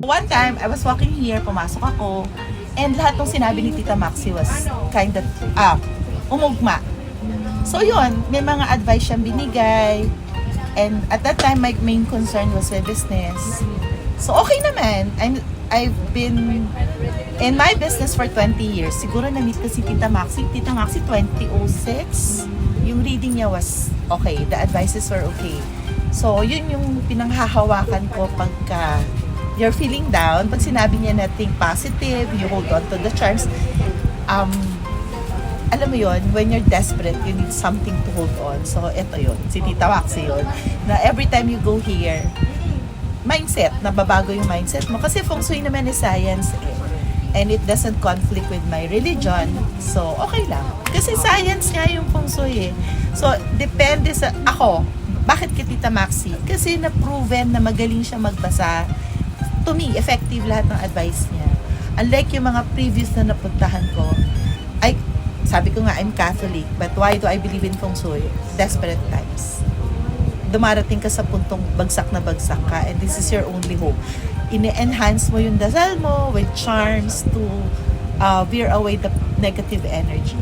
one time, I was walking here, pumasok ako, and lahat ng sinabi ni Tita Maxi was kind of, ah, umugma. So yun, may mga advice siyang binigay, and at that time, my main concern was my business. So okay naman, I'm, I've been in my business for 20 years. Siguro na-meet ko si Tita Maxi. Tita Maxi, 2006. Yung reading niya was okay. The advices were okay. So, yun yung pinanghahawakan ko pagka you're feeling down. Pag sinabi niya na think positive, you hold on to the charms. Um, alam mo yon when you're desperate, you need something to hold on. So, eto yun. Si Tita Maxi yun. Na every time you go here, mindset, nababago yung mindset mo. Kasi feng shui naman is science eh. And it doesn't conflict with my religion. So, okay lang. Kasi science nga yung feng shui eh. So, depende sa, ako, bakit kay Tita Maxi? Kasi na-proven na magaling siya magbasa. To me, effective lahat ng advice niya. Unlike yung mga previous na napuntahan ko, I, sabi ko nga, I'm Catholic, but why do I believe in feng shui? Desperate times dumarating ka sa puntong bagsak na bagsak ka and this is your only hope. Ine-enhance mo yung dasal mo with charms to uh, veer away the negative energy.